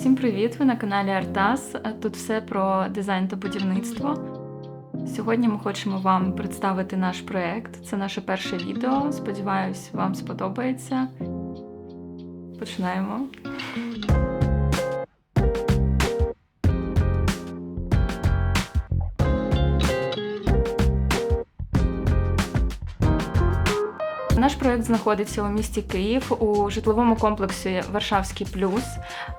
Всім привіт! Ви на каналі Артас. Тут все про дизайн та будівництво. Сьогодні ми хочемо вам представити наш проект. Це наше перше відео. Сподіваюсь, вам сподобається. Починаємо. Наш проект знаходиться у місті Київ у житловому комплексі Варшавський плюс.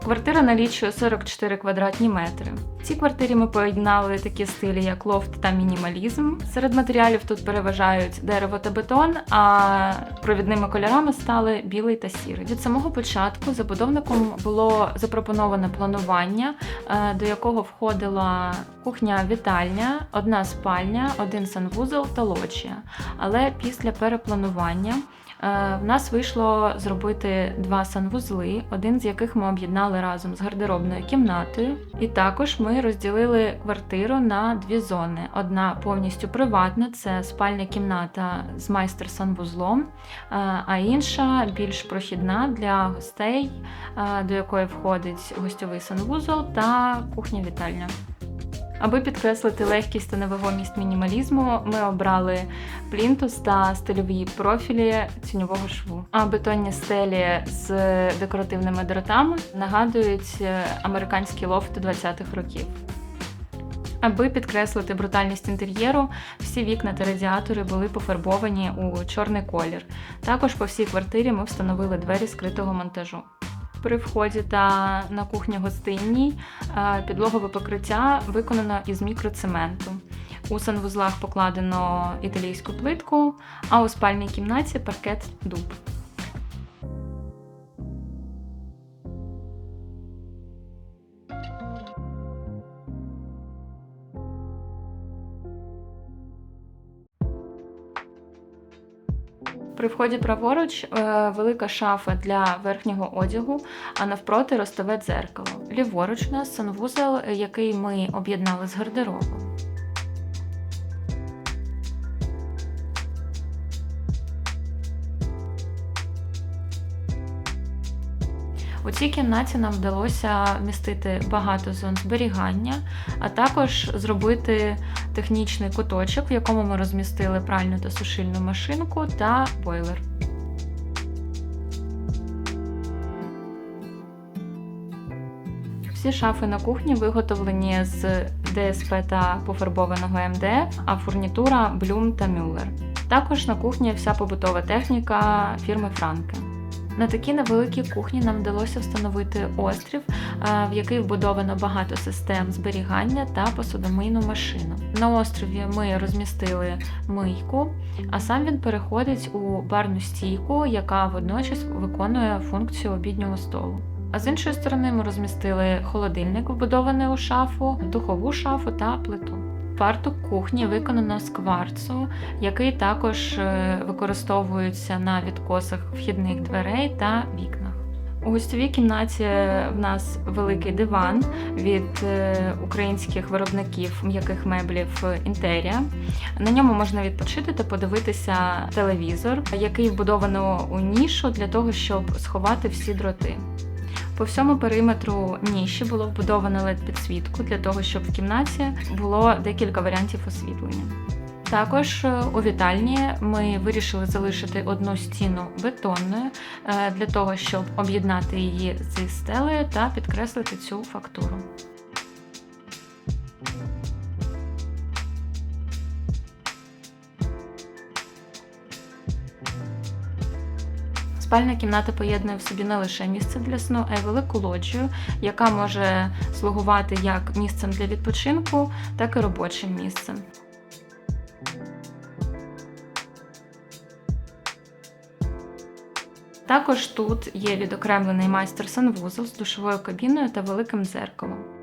Квартира налічує 44 квадратні метри. В цій квартирі ми поєднали такі стилі, як лофт та мінімалізм. Серед матеріалів тут переважають дерево та бетон, а провідними кольорами стали білий та сірий. Від самого початку забудовником було запропоноване планування, е, до якого входила кухня-вітальня, одна спальня, один санвузол та лоджія. Але після перепланування е, в нас вийшло зробити два санвузли, один з яких ми об'єднали разом з гардеробною кімнатою. І також ми розділили квартиру на дві зони: одна повністю приватна, це спальня кімната з майстер-санвузлом, е, а інша більш прохідна для гостей, е, до якої входить гостьовий санвузол та кухня-вітальня. Аби підкреслити легкість та невагомість мінімалізму, ми обрали плінтус та стильові профілі тіньового шву. А бетонні стелі з декоративними дротами нагадують американські лофти 20-х років. Аби підкреслити брутальність інтер'єру, всі вікна та радіатори були пофарбовані у чорний колір. Також по всій квартирі ми встановили двері скритого монтажу. При вході та на кухні гостинній е, підлогове покриття виконано із мікроцементу. У санвузлах покладено італійську плитку, а у спальній кімнаті паркет дуб. При вході праворуч е, велика шафа для верхнього одягу, а навпроти ростове дзеркало. Ліворуч у нас санвузел, який ми об'єднали з гардеробом. У цій кімнаті нам вдалося вмістити багато зон зберігання, а також зробити технічний куточок, в якому ми розмістили пральну та сушильну машинку та бойлер. Всі шафи на кухні виготовлені з ДСП та пофарбованого МДФ, а фурнітура Блюм та Мюллер. Також на кухні вся побутова техніка фірми Франке. На такій невеликій кухні нам вдалося встановити острів, в який вбудовано багато систем зберігання та посудомийну машину. На острові ми розмістили мийку, а сам він переходить у барну стійку, яка водночас виконує функцію обіднього столу. А з іншої сторони ми розмістили холодильник, вбудований у шафу, духову шафу та плиту. Фартук кухні виконано з кварцу, який також е, використовується на відкосах вхідних дверей та вікнах. У гостьовій кімнаті в нас великий диван від е, українських виробників м'яких меблів Інтерія. На ньому можна відпочити та подивитися телевізор, який вбудовано у нішу для того, щоб сховати всі дроти. По всьому периметру ніші було вбудовано led підсвітку для того, щоб в кімнаті було декілька варіантів освітлення. Також е, у вітальні ми вирішили залишити одну стіну бетонною е, для того, щоб об'єднати її зі стелею та підкреслити цю фактуру. Спальна кімната поєднує в собі не лише місце для сну, а й велику лоджію, яка може слугувати як місцем для відпочинку, так і робочим місцем. Також тут є відокремлений майстер санвузол з душовою кабіною та великим дзеркалом.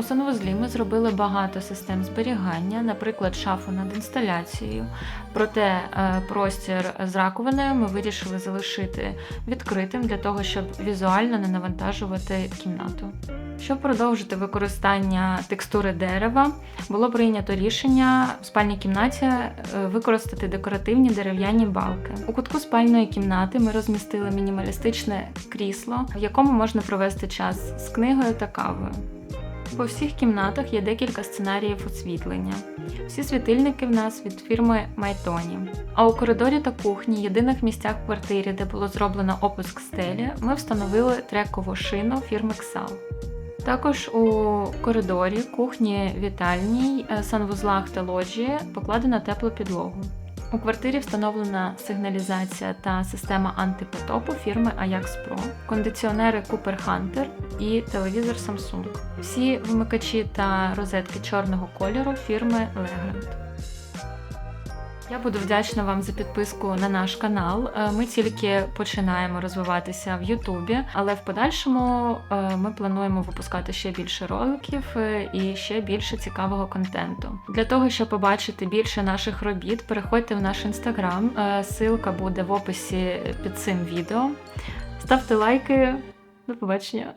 У санвузлі ми зробили багато систем зберігання, наприклад, шафу над інсталяцією. Проте е, простір з раковиною ми вирішили залишити відкритим для того, щоб візуально не навантажувати кімнату. Щоб продовжити використання текстури дерева, було прийнято рішення в спальній кімнаті е, використати декоративні дерев'яні балки. У кутку спальної кімнати ми розмістили мінімалістичне крісло, в якому можна провести час з книгою та кавою. По всіх кімнатах є декілька сценаріїв освітлення. Всі світильники в нас від фірми Майтоні. А у коридорі та кухні, єдиних місцях в квартирі, де було зроблено опуск стелі, ми встановили трекову шину фірми Xal. Також у коридорі, кухні, вітальній, е, санвузлах та лоджії покладено теплу підлогу. У квартирі встановлена сигналізація та система антипотопу фірми Ajax Pro, кондиціонери Cooper Hunter і телевізор Samsung. Всі вимикачі та розетки чорного кольору фірми Legrand. Я буду вдячна вам за підписку на наш канал. Е, Ми тільки починаємо розвиватися в Ютубі, але в подальшому е, ми плануємо випускати ще більше роликів е, і ще більше цікавого контенту. Для того, щоб побачити більше наших робіт, переходьте в наш інстаграм. Силка буде в описі під цим відео. Ставте лайки. До побачення.